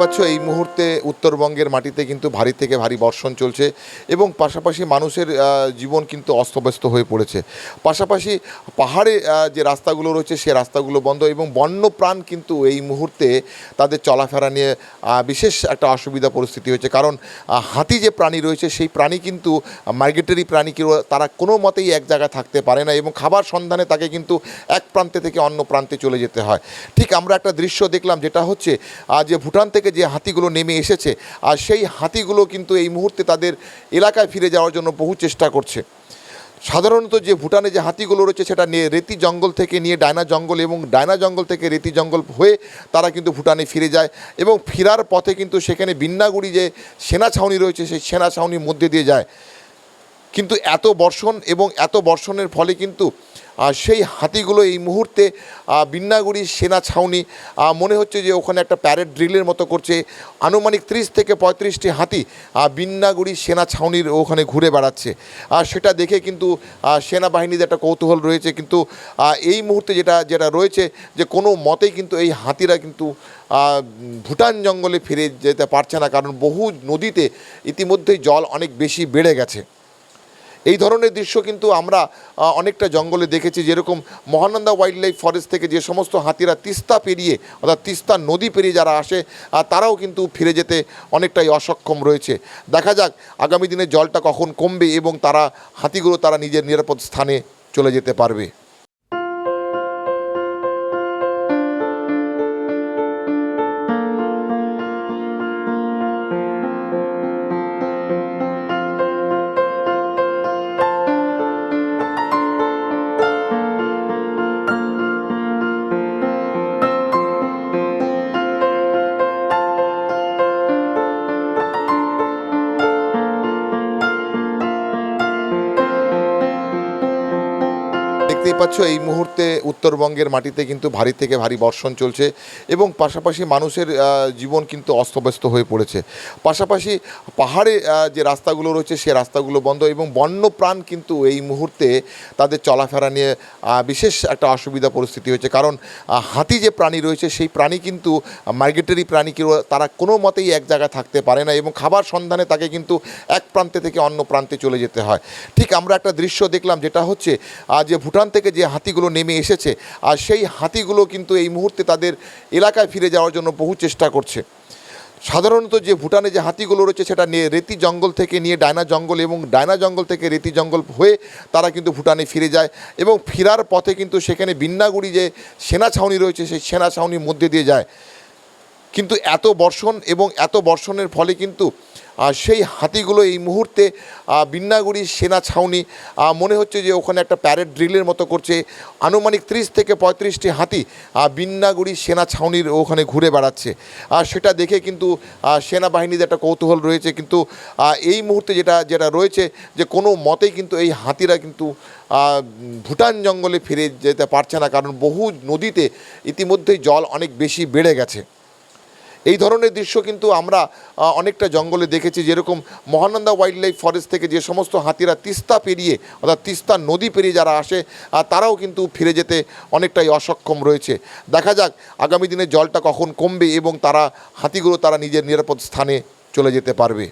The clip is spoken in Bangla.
পাচ্ছ, এই মুহূর্তে উত্তরবঙ্গের মাটিতে কিন্তু ভারী থেকে ভারী বর্ষণ চলছে এবং পাশাপাশি মানুষের জীবন কিন্তু অস্তব্যস্ত হয়ে পড়েছে। পাশাপাশি পাহাড়ে যে রাস্তাগুলো রয়েছে, সে রাস্তাগুলো বন্ধ এবং বন্য প্রাণ কিন্তু এই মুহূর্তে তাদের চলাফেরা নিয়ে বিশেষ একটা অসুবিধা পরিস্থিতি হয়েছে। কারণ হাতি যে প্রাণী রয়েছে, সেই প্রাণী কিন্তু মাইগ্রেটরি প্রাণী তারা কোনো মতেই এক জায়গায় থাকতে পারে না এবং খাবার সন্ধানে তাকে কিন্তু এক প্রান্তে থেকে অন্য প্রান্তে চলে যেতে হয়। ঠিক আমরা একটা দৃশ্য দেখলাম, যেটা হচ্ছে যে ভুটান থেকে যে হাতিগুলো নেমে এসেছে আর সেই হাতিগুলো কিন্তু এই মুহূর্তে তাদের এলাকায় ফিরে যাওয়ার জন্য বহু চেষ্টা করছে। সাধারণত যে ভুটানে যে হাতিগুলো রয়েছে সেটা নিয়ে রেতি জঙ্গল থেকে নিয়ে ডায়না জঙ্গল এবং ডায়না জঙ্গল থেকে রেতি জঙ্গল হয়ে তারা কিন্তু ভুটানে ফিরে যায় এবং ফেরার পথে কিন্তু সেখানে বিন্নাগুড়ি যে সেনা ছাউনি রয়েছে, সেই সেনা ছাউনির মধ্যে দিয়ে যায়। কিন্তু এত বর্ষণ এবং এত বর্ষণের ফলে কিন্তু সেই হাতিগুলো এই মুহূর্তে বিন্নাগুড়ি সেনা ছাউনি মনে হচ্ছে যে ওখানে একটা প্যারেড ড্রিলের মতো করছে। আনুমানিক ত্রিশ থেকে পঁয়ত্রিশটি হাতি বিন্নাগুড়ি সেনা ছাউনির ওখানে ঘুরে বেড়াচ্ছে। আর সেটা দেখে কিন্তু আহ, সেনাবাহিনীর একটা কৌতূহল রয়েছে। কিন্তু এই মুহূর্তে যেটা যেটা রয়েছে যে কোনো মতেই কিন্তু এই হাতিরা কিন্তু ভুটান জঙ্গলে ফিরে যেতে পারছে না। কারণ বহু নদীতে ইতিমধ্যেই জল অনেক বেশি বেড়ে গেছে। এই ধরনের দৃশ্য কিন্তু আমরা অনেকটা জঙ্গলে দেখেছি, যেরকম মহানন্দা ওয়াইল্ড লাইফ ফরেস্ট থেকে যে সমস্ত হাতিরা তিস্তা পেরিয়ে, অর্থাৎ তিস্তা নদী পেরিয়ে যারা আসে তারাও কিন্তু ফিরে যেতে অনেকটাই অসক্ষম রয়েছে। দেখা যাক আগামী দিনে জলটা কখন কমবে এবং তারা, হাতিগুলো তারা নিজের নিরাপদ স্থানে চলে যেতে পারবে। দেখতেই পাচ্ছ, এই মুহূর্তে উত্তরবঙ্গের মাটিতে কিন্তু ভারী থেকে ভারী বর্ষণ চলছে এবং পাশাপাশি মানুষের জীবন কিন্তু অস্তব্যস্ত হয়ে পড়েছে। পাশাপাশি পাহাড়ে যে রাস্তাগুলো রয়েছে সে রাস্তাগুলো বন্ধ এবং বন্য প্রাণ কিন্তু এই মুহূর্তে তাদের চলাফেরা নিয়ে বিশেষ একটা অসুবিধা পরিস্থিতি হয়েছে। কারণ হাতি যে প্রাণী রয়েছে সেই প্রাণী কিন্তু মাইগ্রেটরি প্রাণী তারা কোনো মতেই এক জায়গায় থাকতে পারে না এবং খাবার সন্ধানে তাকে কিন্তু এক প্রান্তে থেকে অন্য প্রান্তে চলে যেতে হয়। ঠিক আমরা একটা দৃশ্য দেখলাম যেটা হচ্ছে যে ভুটান থেকে যে হাতিগুলো নেমে এসেছে আর সেই হাতিগুলো কিন্তু এই মুহূর্তে তাদের এলাকায় ফিরে যাওয়ার জন্য বহু চেষ্টা করছে। সাধারণত যে ভুটানে যে হাতিগুলো রয়েছে সেটা নিয়ে রেতি জঙ্গল থেকে নিয়ে ডায়না জঙ্গল এবং ডায়না জঙ্গল থেকে রেতি জঙ্গল হয়ে তারা কিন্তু ভুটানে ফিরে যায় এবং ফেরার পথে কিন্তু সেখানে বিন্নাগুড়ি যে সেনা ছাউনি রয়েছে, সেই সেনা ছাউনির মধ্যে দিয়ে যায়। কিন্তু এত বর্ষণ এবং এত বর্ষণের ফলে কিন্তু সেই হাতিগুলো এই মুহূর্তে বিন্নাগুড়ি সেনা ছাউনি মনে হচ্ছে যে ওখানে একটা প্যারেড ড্রিলের মতো করছে। আনুমানিক ত্রিশ থেকে পঁয়ত্রিশটি হাতি বিন্নাগুড়ি সেনা ছাউনির ওখানে ঘুরে বেড়াচ্ছে। আর সেটা দেখে কিন্তু আহ, সেনাবাহিনীর একটা কৌতূহল রয়েছে। কিন্তু এই মুহূর্তে যেটা যেটা রয়েছে যে কোনো মতেই কিন্তু এই হাতিরা কিন্তু ভুটান জঙ্গলে ফিরে যেতে পারছে না। কারণ বহু নদীতে ইতিমধ্যেই জল অনেক বেশি বেড়ে গেছে। এই ধরনের দৃশ্য কিন্তু আমরা অনেকটা জঙ্গলে দেখেছি, যেরকম মহানন্দা ওয়াইল্ড লাইফ ফরেস্ট থেকে যে সমস্ত হাতিরা তিস্তা পেরিয়ে, অর্থাৎ তিস্তা নদী পেরিয়ে যারা আসে তারাও কিন্তু ফিরে যেতে অনেকটাই অসক্ষম রয়েছে। দেখা যাক আগামী দিনে জলটা কখন কমবে এবং তারা, হাতিগুলো তারা নিজের নিরাপদ স্থানে চলে যেতে পারবে।